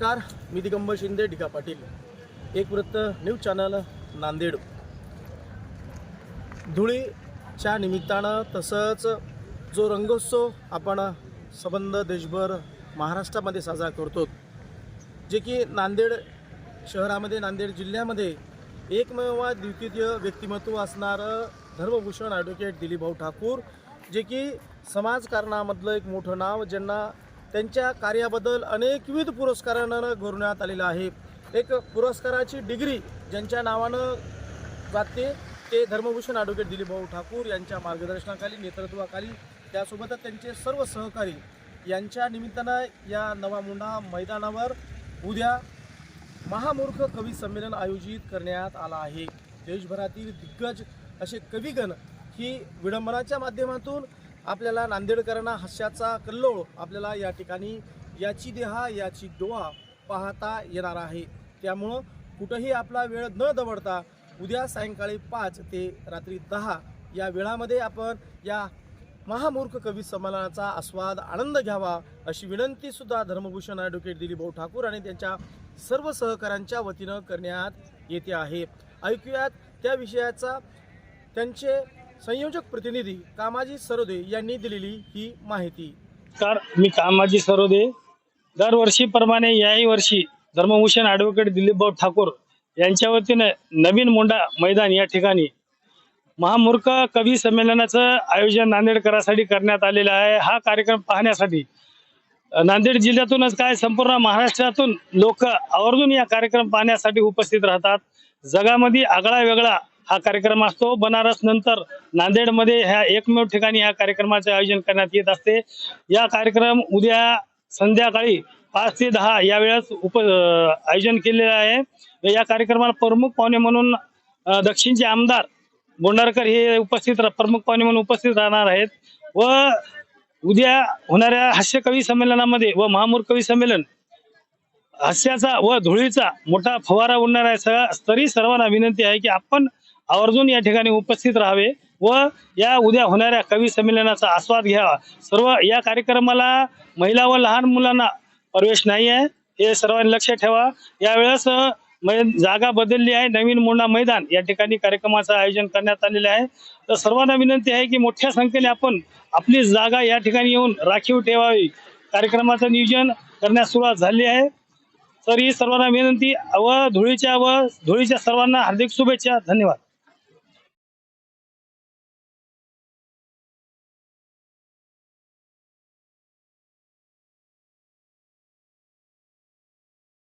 नमस्कार मी दिगंबर शिंदे ढिका पाटील. एक वृत्त न्यूज चॅनल नांदेड. धुळीच्या निमित्तानं तसंच जो रंगोत्सव आपण संबंध देशभर महाराष्ट्रामध्ये साजरा करतो जे की नांदेड शहरामध्ये नांदेड जिल्ह्यामध्ये एकमेव द्वितीय व्यक्तिमत्व असणारं धर्मभूषण ॲडव्होकेट दिलीपभाऊ ठाकूर जे की समाजकारणामधलं एक मोठं नाव ज्यांना त्यांच्या कार्याबद्दल अनेकविध पुरस्कारानं गौरवण्यात आलेलं आहे. एक पुरस्काराची डिग्री ज्यांच्या नावानं जाते ते धर्मभूषण ॲडव्होकेट दिलीपभाऊ ठाकूर यांच्या मार्गदर्शनाखाली नेतृत्वाखाली त्यासोबतच त्यांचे सर्व सहकारी यांच्या निमित्तानं या नवा मुंडा मैदानावर उद्या महामूर्ख कवी संमेलन आयोजित करण्यात आला आहे. देशभरातील दिग्गज असे कविगण ही विडंबनाच्या माध्यमातून आपल्याला नांदेडकरांना हास्याचा कल्लोळ आपल्याला या ठिकाणी याची देहा याची डोळा पाहता येणार आहे. त्यामुळं कुठंही आपला वेळ न दवडता उद्या सायंकाळी पाच ते रात्री दहा या वेळामध्ये आपण या महामूर्ख कवी संमेलनाचा आस्वाद आनंद घ्यावा अशी विनंतीसुद्धा धर्मभूषण ॲडव्होकेट दिलीपभाऊ ठाकूर आणि त्यांच्या सर्व सहकाऱ्यांच्या वतीनं करण्यात येते आहे. ऐकूयात त्या विषयाचा त्यांचे संयोजक प्रतिनिधी कामाजी सरोदे यांनी दिलेली ही माहिती. कार मी कामाजी सरोदे. दरवर्षीप्रमाणे याही वर्षी धर्मभूषण ॲडव्होकेट दिलीपभाऊ ठाकूर यांच्या वतीने नवीन मोंडा मैदान या ठिकाणी महामूर्ख कवी संमेलनाचं आयोजन नांदेडकरासाठी करण्यात आलेलं आहे. हा कार्यक्रम पाहण्यासाठी नांदेड जिल्ह्यातूनच काय संपूर्ण महाराष्ट्रातून लोक आवर्जून या कार्यक्रम पाहण्यासाठी उपस्थित राहतात. जगामध्ये आगळा वेगळा हा कार्यक्रम असतो. बनारस नंतर नांदेडमध्ये ह्या एकमेव ठिकाणी या कार्यक्रमाचे आयोजन करण्यात येत असते. या कार्यक्रम उद्या संध्याकाळी पाच ते दहा या वेळेस उप आयोजन केलेलं आहे. या कार्यक्रमाला प्रमुख पाहुणे म्हणून दक्षिणचे आमदार बोंडारकर हे उपस्थित प्रमुख पाहुणे म्हणून उपस्थित राहणार आहेत. व उद्या होणाऱ्या हास्य कवी संमेलनामध्ये व महामूर कवी संमेलन हास्याचा व धुळीचा मोठा फवारा उडणार आहे. सगळ्या तरी सर्वांना विनंती आहे की आपण आवर्जून या ठिकाणी उपस्थित राहावे व या उद्या होणाऱ्या कवी संमेलनाचा आस्वाद घ्यावा. सर्व या कार्यक्रमाला महिला व लहान मुलांना प्रवेश नाही आहे हे सर्वांनी लक्ष ठेवा. यावेळेस मै जागा बदलली आहे. नवीन मोंडा मैदान या ठिकाणी कार्यक्रमाचं आयोजन करण्यात आलेलं आहे. तर सर्वांना विनंती आहे की मोठ्या संख्येने आपण आपली जागा या ठिकाणी येऊन राखीव ठेवावी. कार्यक्रमाचं नियोजन करण्यास सुरुवात झाली आहे. तर ही सर्वांना विनंती व धुळीच्या व धुळीच्या सर्वांना हार्दिक शुभेच्छा. धन्यवाद.